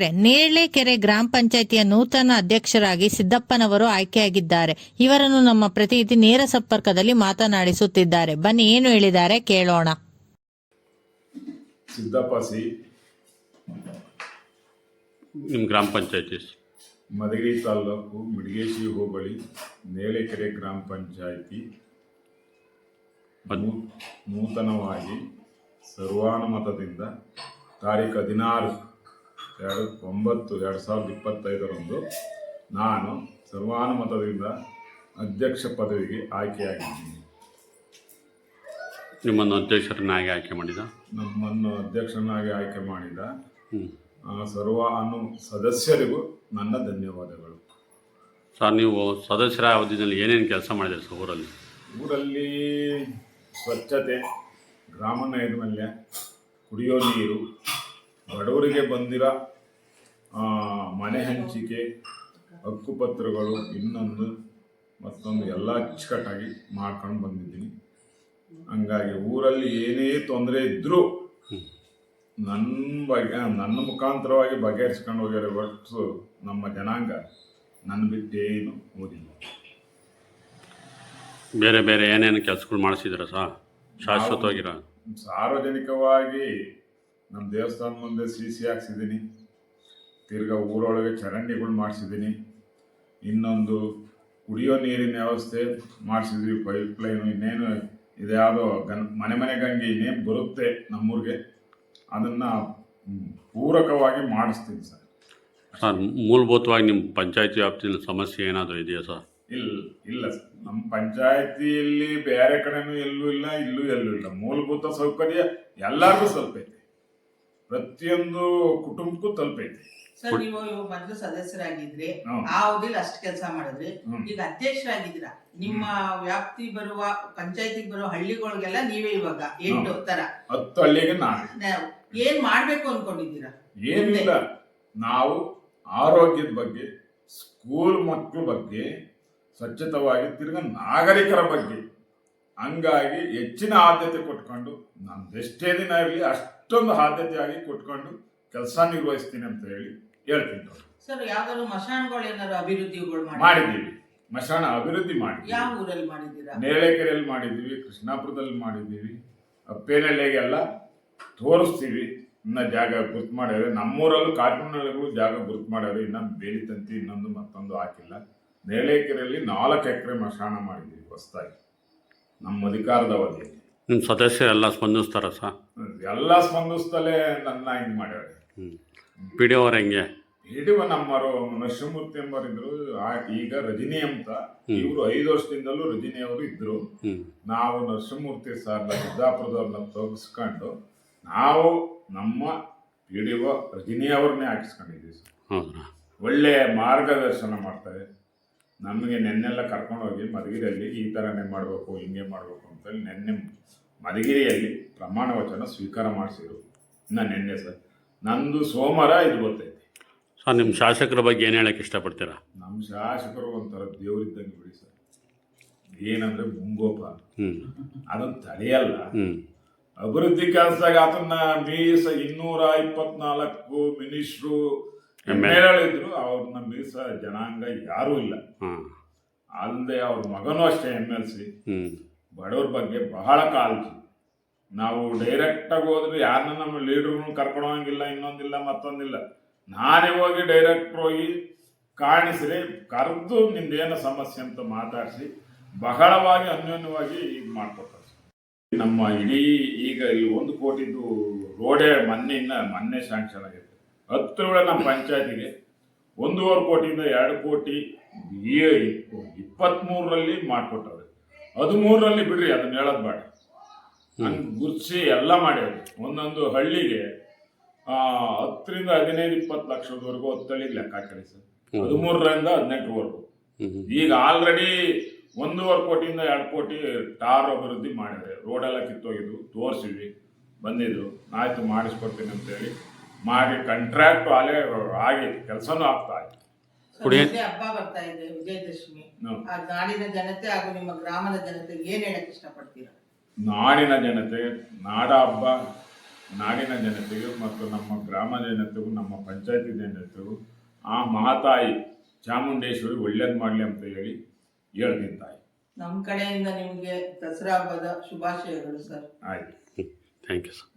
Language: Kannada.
ವೀಕ್ಷಕರೇ ನೇರಳೆಕೆರೆ ಗ್ರಾಮ ಪಂಚಾಯಿತಿಯ ನೂತನ ಅಧ್ಯಕ್ಷರಾಗಿ ಸಿದ್ದಪ್ಪನವರು ಆಯ್ಕೆಯಾಗಿದ್ದಾರೆ. ಇವರನ್ನು ನಮ್ಮ ಪ್ರತಿನಿಧಿ ನೇರ ಸಂಪರ್ಕದಲ್ಲಿ ಮಾತನಾಡಿಸುತ್ತಿದ್ದಾರೆ. ಬನ್ನಿ ಏನು ಹೇಳಿದ್ದಾರೆ ಕೇಳೋಣ. ಸಿದ್ದಪ್ಪ ಸಿ. ನಿಮ್ಮ ಗ್ರಾಮ ಪಂಚಾಯತಿ ಮಧುಗಿರಿ ತಾಲೂಕು ಮಿಡಿಗೇಶಿ ಹೋಬಳಿ ನೇಳೆಕೆರೆ ಗ್ರಾಮ ಪಂಚಾಯಿತಿ. ನೂ- ನೂತನವಾಗಿ ಸರ್ವಾನುಮತದಿಂದ ತಾರೀಕು ಹದಿನಾರು ಎರಡು ಒಂಬತ್ತು ಎರಡು ಸಾವಿರದ ಇಪ್ಪತ್ತೈದರಂದು ನಾನು ಸರ್ವಾನುಮತದಿಂದ ಅಧ್ಯಕ್ಷ ಪದವಿಗೆ ಆಯ್ಕೆಯಾಗಿದ್ದೀನಿ. ನಿಮ್ಮನ್ನು ಅಧ್ಯಕ್ಷರನ್ನಾಗಿ ಆಯ್ಕೆ ಮಾಡಿದ? ನಮ್ಮನ್ನು ಅಧ್ಯಕ್ಷರನ್ನಾಗಿ ಆಯ್ಕೆ ಮಾಡಿದ ಆ, ಸರ್ವ ಅನು ಸದಸ್ಯರಿಗೂ ನನ್ನ ಧನ್ಯವಾದಗಳು. ಸರ್ ನೀವು ಸದಸ್ಯರ ಅವಧಿಯಲ್ಲಿ ಏನೇನು ಕೆಲಸ ಮಾಡಿದ್ರಿ ಸರ್ ಊರಲ್ಲಿ? ಊರಲ್ಲಿ ಸ್ವಚ್ಛತೆ ಗ್ರಾಮ ನೈರ್ಮಲ್ಯ ಕುಡಿಯೋ ನೀರು ಬಡವರಿಗೆ ಬಂದಿರೋ ಮನೆ ಹಂಚಿಕೆ ಹಕ್ಕುಪತ್ರಗಳು ಇನ್ನೊಂದು ಮತ್ತೊಂದು ಎಲ್ಲ ಅಚ್ಚುಕಟ್ಟಾಗಿ ಮಾಡ್ಕೊಂಡು ಬಂದಿದ್ದೀನಿ. ಹಂಗಾಗಿ ಊರಲ್ಲಿ ಏನೇ ತೊಂದರೆ ಇದ್ದರೂ ನನ್ನ ಬಗ್ಗೆ ನನ್ನ ಮುಖಾಂತರವಾಗಿ ಬಗೆಹರಿಸ್ಕೊಂಡು ಹೋಗ್ಯಾರ ಒಟ್ಟು ನಮ್ಮ ಜನಾಂಗ ನನ್ನ ಬಿಟ್ಟೇನು ಓದಿಲ್ಲ. ಬೇರೆ ಬೇರೆ ಏನೇನು ಕೆಲಸಗಳು ಮಾಡಿಸಿದ್ರ ಸಾ? ಶಾಶ್ವತವಾಗಿರ? ಸಾರ್ವಜನಿಕವಾಗಿ ನಮ್ಮ ದೇವಸ್ಥಾನ ಮುಂದೆ ಸಿ ಸಿ ಹಾಕ್ಸಿದ್ದೀನಿ ತಿರ್ಗಾ ಊರೊಳಗೆ ಚರಂಡಿಗಳು ಮಾಡಿಸಿದ್ದೀನಿ. ಇನ್ನೊಂದು ಕುಡಿಯೋ ನೀರಿನ ವ್ಯವಸ್ಥೆ ಮಾಡಿಸಿದ್ವಿ ಪೈಪ್ ಲೈನು ಇನ್ನೇನು ಇದ್ಯಾವುದೋ ಗನ್ ಮನೆ ಮನೆ ಗಂಗೆ ಇನ್ನೇನು ಬರುತ್ತೆ ನಮ್ಮೂರಿಗೆ ಅದನ್ನು ಪೂರಕವಾಗಿ ಮಾಡಿಸ್ತೀನಿ ಸರ್. ಸರ್ ಮೂಲಭೂತವಾಗಿ ನಿಮ್ಮ ಪಂಚಾಯತಿ ವ್ಯಾಪ್ತಿಯಲ್ಲಿ ಸಮಸ್ಯೆ ಏನಾದರೂ ಇದೆಯಾ ಸರ್? ಇಲ್ಲ ಇಲ್ಲ ಸರ್. ನಮ್ಮ ಪಂಚಾಯತಿಯಲ್ಲಿ ಬೇರೆ ಕಡೆನೂ ಎಲ್ಲೂ ಇಲ್ಲ ಇಲ್ಲೂ ಎಲ್ಲೂ ಇಲ್ಲ. ಮೂಲಭೂತ ಸೌಕರ್ಯ ಎಲ್ಲರಿಗೂ ಸ್ವಲ್ಪ ಪ್ರತಿಯೊಂದು ಕುಟುಂಬಕ್ಕೂ ತಲುಪೈತೆ. ಸರ್ ನೀವು ಇವಾಗ ಮೊದಲು ಸದಸ್ಯರಾಗಿದ್ರಿ. ಆ ಅವಧಿಲಿ ಅಷ್ಟು ಕೆಲಸ ಮಾಡಿದ್ರಿ. ಈಗ ಅಧ್ಯಕ್ಷರಾಗಿದ್ದೀರ? ನಿಮ್ಮ ವ್ಯಾಪ್ತಿ ಬರುವ ಪಂಚಾಯತಿಗೆ ಬರುವ ಹಳ್ಳಿಗಳಿಗೆಲ್ಲ ನೀವೇ ಇವಾಗ ಎಂಟು ತರ ಹತ್ತು ಹಳ್ಳಿಗೆ ನಾನು ಏನ್ ಮಾಡ್ಬೇಕು ಅನ್ಕೊಂಡಿದ್ದೀರಾ? ಏನಿಲ್ಲ. ನಾವು ಆರೋಗ್ಯದ ಬಗ್ಗೆ ಸ್ಕೂಲ್ ಮಕ್ಕಳ ಬಗ್ಗೆ ಸ್ವಚ್ಛತವಾಗಿ ತಿರ್ಗ ನಾಗರಿಕರ ಬಗ್ಗೆ ಹಂಗಾಗಿ ಹೆಚ್ಚಿನ ಆದ್ಯತೆ ಕೊಟ್ಕೊಂಡು ನಮ್ದೆಷ್ಟೇ ದಿನ ಇರಲಿ ಅಷ್ಟೊಂದು ಆದ್ಯತೆಯಾಗಿ ಕೊಟ್ಕೊಂಡು ಕೆಲಸ ನಿರ್ವಹಿಸ್ತೀನಿ ಅಂತ ಹೇಳಿ ಹೇಳ್ತೀನಿ. ನೋಡಿ. ಸರ್ ಯಾವ್ದಾದ್ರು ಮಶಾನ್ಗಳು ಏನಾದ್ರು ಅಭಿವೃದ್ಧಿಗಳು ಮಾಡಿ ಮಾಡಿದ್ದೀವಿ. ಮಶಾನ ಅಭಿವೃದ್ಧಿ ಮಾಡಿ ಯಾವ ಊರಲ್ಲಿ ಮಾಡಿದ್ದೀರಾ? ನೇರಳೆಕೆರೆಯಲ್ಲಿ ಮಾಡಿದ್ದೀವಿ ಕೃಷ್ಣಾಪುರದಲ್ಲಿ ಮಾಡಿದ್ದೀವಿ. ಅಪ್ಪೇನಹಳ್ಳಿಗೆಲ್ಲ ತೋರಿಸ್ತೀವಿ. ಇನ್ನ ಜಾಗ ಗುರುತು ಮಾಡ್ಯಾರೆ. ನಮ್ಮೂರಲ್ಲೂ ಕಾಟುನಹಳ್ಳಿಗಳು ಜಾಗ ಗುರ್ತು ಮಾಡ್ಯಾರೆ. ಇನ್ನ ಬೇಲಿ ತಂತಿ ಇನ್ನೊಂದು ಮತ್ತೊಂದು ಹಾಕಿಲ್ಲ. ನೇರಳೆಕೆರೆಯಲ್ಲಿ ನಾಲ್ಕು ಎಕರೆ ಮಶಾನ ಮಾಡಿದ್ದೀವಿ ಹೊಸದಾಗಿ. ನಮ್ಮ ಅಧಿಕಾರದ ಅವಧಿಯಲ್ಲಿ. ನಿಮ್ಮ ಸದಸ್ಯರೆಲ್ಲ ಸ್ಪಂದಿಸ್ತಾರ ಸರ್? ಎಲ್ಲ ಸ್ಪಂದಿಸ್ತಲೇ ನನ್ನ ಇದು ಮಾಡ್ಯಾರೆ. ಹ್ಞೂ ಪಿ ಡಿ ಅವ್ರು ಹೆಂಗೆ ಹಿಡಿವ ನಮ್ಮರು ನರಸಿಂಹಮೂರ್ತಿ ಎಂಬರಿದ್ರು ಈಗ ರಜನಿ ಅಂತ. ಇವರು ಐದು ವರ್ಷದಿಂದಲೂ ರಜನಿ ಅವರು ಇದ್ರು. ನಾವು ನರಸಿಂಹಮೂರ್ತಿ ಸರ್ನ ಸಿದ್ದಾಪುರದವ್ರನ್ನ ತೋರಿಸ್ಕೊಂಡು ನಾವು ನಮ್ಮ ಪಿ ಡಿ ಒ ರಜನಿ ಅವ್ರನ್ನೇ ಹಾಕಿಸ್ಕೊಂಡಿದ್ದೀವಿ ಸರ್ ಹೌದಾ? ಒಳ್ಳೆಯ ಮಾರ್ಗದರ್ಶನ ಮಾಡ್ತಾರೆ. ನಮಗೆ ನೆನ್ನೆಲ್ಲ ಕರ್ಕೊಂಡೋಗಿ ಮಧುಗಿರಿಯಲ್ಲಿ ಈ ಥರನೇ ಮಾಡಬೇಕು ಹಿಂಗೆ ಮಾಡಬೇಕು ಅಂತೇಳಿ ನೆನ್ನೆ ಮಧುಗಿರಿಯಲ್ಲಿ ಪ್ರಮಾಣ ವಚನ ಸ್ವೀಕಾರ ಮಾಡಿಸಿದ್ರು. ಇನ್ನು ನೆನ್ನೆ ಸರ್ ನಂದು ಸೋಮವಾರ ಇದು ಗೊತ್ತೈತಿ ಸರ್ ನಿಮ್ಮ ಶಾಸಕರ ಬಗ್ಗೆ ಏನು ಹೇಳಕ್ಕೆ ಇಷ್ಟಪಡ್ತೀರಾ? ನಮ್ಮ ಶಾಸಕರು ಒಂಥರ ದೇವರಿದ್ದಂಗೆ ಬಿಡಿ ಸರ್. ಏನಂದ್ರೆ ಮುಂಗೋಪ. ಹ್ಞೂ ಅದನ್ನು ತಡೆಯಲ್ಲ ಹ್ಞೂ ಅಭಿವೃದ್ಧಿ ಕೆಲಸದಾಗ ಅದನ್ನ ಮೀಸ ಇನ್ನೂರ ಇಪ್ಪತ್ನಾಲ್ಕು ಮಿನಿಸ್ಟ್ರು ಎಂ ಎಲ್ ಅವ್ರನ್ನ ಮೀಸ ಜನಾಂಗ ಯಾರೂ ಇಲ್ಲ. ಹಾಂ. ಅಲ್ಲದೆ ಅವ್ರ ಮಗನೂ ಅಷ್ಟೇ ಎಂ ಎಲ್ ಸಿ. ಹ್ಞೂ ಬಡವ್ರ ಬಗ್ಗೆ ಬಹಳ ಕಾಳಜಿ ನಾವು ಡೈರೆಕ್ಟಾಗಿ ಹೋದ್ರೆ ಯಾರನ್ನ ನಮ್ಮ ಲೀಡ್ರ್ನು ಕರ್ಕೊಳೋಂಗಿಲ್ಲ ಇನ್ನೊಂದಿಲ್ಲ, ಮತ್ತೊಂದಿಲ್ಲ. ನಾನೇ ಹೋಗಿ ಡೈರೆಕ್ಟ್ ಹೋಗಿ ಕಾಣಿಸ್ರಿ, ಕರೆದು ನಿಂದೇನು ಸಮಸ್ಯೆ ಅಂತ ಮಾತಾಡಿಸಿ, ಬಹಳವಾಗಿ ಅನ್ಯೋನ್ಯವಾಗಿ ಇದು ಮಾಡ್ಕೊಡ್ತಾರೆ ನಮ್ಮ ಇಡೀ ಈಗ ಇಲ್ಲಿ ಒಂದು ಕೋಟಿದು ರೋಡೇ ಮೊನ್ನೆಯಿಂದ ಮೊನ್ನೆ ಶಾಂಕ್ಷನ್ ಆಗಿತ್ತು ಹತ್ತು ವೇಳೆ ನಮ್ಮ ಪಂಚಾಯತಿಗೆ ಒಂದೂವರೆ ಕೋಟಿಯಿಂದ ಎರಡು ಕೋಟಿ ಇಪ್ಪತ್ತ್ಮೂರರಲ್ಲಿ ಮಾಡಿಕೊಟ್ಟವ್ರೆ ಹದಿಮೂರರಲ್ಲಿ ಬಿಡ್ರಿ, ಅದನ್ನ ಹೇಳೋದು ಬೇಡ. ಹಂಗೆ ಗುರ್ಸಿ ಎಲ್ಲ ಮಾಡ್ಯಾರ. ಒಂದೊಂದು ಹಳ್ಳಿಗೆ ಆ, ಹತ್ತರಿಂದ ಹದಿನೈದು ಇಪ್ಪತ್ತು ಲಕ್ಷದವರೆಗೂ ಹತ್ತಳ್ಳಿಗೆ ಲೆಕ್ಕ ಹಾಕಿ ಸರ್ ಹದಿಮೂರರಿಂದ ಹದಿನೆಂಟರವರೆಗೂ ಹ್ಞೂ ಈಗ ಆಲ್ರೆಡಿ ಒಂದೂವರೆ ಕೋಟಿಯಿಂದ ಎರಡು ಕೋಟಿ ಟಾರ್ ಅಭಿವೃದ್ಧಿ ರೋಡ್ ರೋಡೆಲ್ಲ ಕಿತ್ತೋಗಿದ್ವು ತೋರಿಸಿದ್ವಿ ಬಂದಿದ್ರು ಆಯ್ತು ಮಾಡಿಸ್ಕೊಡ್ತೀನಿ ಅಂತೇಳಿ ಮಾಡಿ ಕಾಂಟ್ರಾಕ್ಟ್ ಅಲ್ಲೇ ಆಗಿ ಕೆಲಸನೂ ಆಗ್ತಾ ಮುಂದೆ ಹಬ್ಬ ಬರ್ತಾ ಇದೆ ವಿಜಯದಶಮಿ. ನಾಡಿನ ಜನತೆ ಹಾಗೂ ನಿಮ್ಮ ಗ್ರಾಮದ ಜನತೆಗೆ ಏನ್ ಹೇಳಕ್ ಇಷ್ಟಪಡ್ತೀರಾ? ನಾಡಿನ ಜನತೆ ನಾಡ ಹಬ್ಬ ನಾಡಿನ ಜನತೆಗೂ ಮತ್ತು ನಮ್ಮ ಗ್ರಾಮ ಜನತೆಗೂ ನಮ್ಮ ಪಂಚಾಯತಿ ಜನತೆಗೂ ಆ ಮಹಾತಾಯಿ ಚಾಮುಂಡೇಶ್ವರಿ ಒಳ್ಳೇದು ಮಾಡಲಿ ಅಂತ ಹೇಳಿ ಹೇಳ್ತಿದ್ದಾಯಿ ನಮ್ಮ ಕಡೆಯಿಂದ ನಿಮಗೆ ದಸರಾ ಹಬ್ಬದ ಶುಭಾಶಯಗಳು ಸರ್. ಆಯ್ತು. Thank you sir